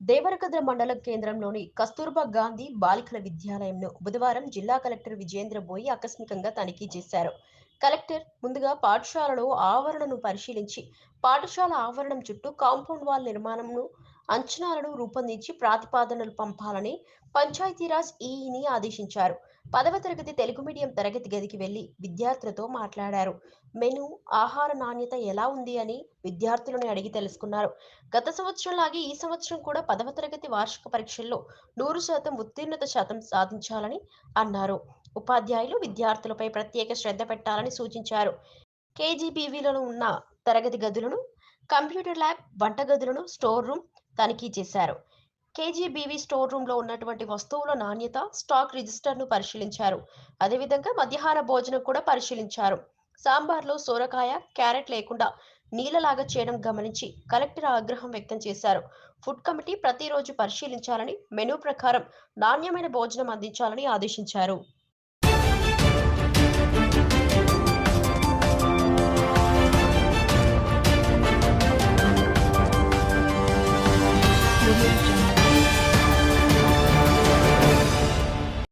దేవరకద్ర మండల కేంద్రంలోని కస్తూర్బా గాంధీ బాలికల విద్యాలయంను బుధవారం జిల్లా కలెక్టర్ విజేంద్ర బోయి ఆకస్మికంగా తనిఖీ చేశారు. కలెక్టర్ ముందుగా పాఠశాలలో ఆవరణను పరిశీలించి పాఠశాల ఆవరణం చుట్టూ కాంపౌండ్ వాల్ నిర్మాణంను అంచనాలను రూపొందించి ప్రతిపాదనలు పంపాలని పంచాయతీరాజ్ ఈఈని ఆదేశించారు. పదవ తరగతి తెలుగు మీడియం తరగతి గదికి వెళ్ళి విద్యార్థులతో మాట్లాడారు. మెను ఆహార నాణ్యత ఎలా ఉంది అని విద్యార్థులను అడిగి తెలుసుకున్నారు. గత సంవత్సరంలాగే ఈ సంవత్సరం కూడా పదవ తరగతి వార్షిక పరీక్షల్లో నూరు శాతం ఉత్తీర్ణత శాతం సాధించాలని అన్నారు. ఉపాధ్యాయులు విద్యార్థులపై ప్రత్యేక శ్రద్ధ పెట్టాలని సూచించారు. కేజీబీవీలలో ఉన్న తరగతి గదులను కంప్యూటర్ ల్యాబ్ వంటగదులను స్టోర్ రూమ్ తనిఖీ చేశారు. కేజీబీవీ స్టోర్ రూమ్లో ఉన్నటువంటి వస్తువుల నాణ్యత స్టాక్ రిజిస్టర్ను పరిశీలించారు. అదేవిధంగా మధ్యాహ్న భోజనం కూడా పరిశీలించారు. సాంబార్లో సోరకాయ క్యారెట్ లేకుండా నీళ్ళలాగా చేయడం గమనించి కలెక్టర్ ఆగ్రహం వ్యక్తం చేశారు. ఫుడ్ కమిటీ ప్రతిరోజు పరిశీలించాలని మెనూ ప్రకారం నాణ్యమైన భోజనం అందించాలని ఆదేశించారు. audio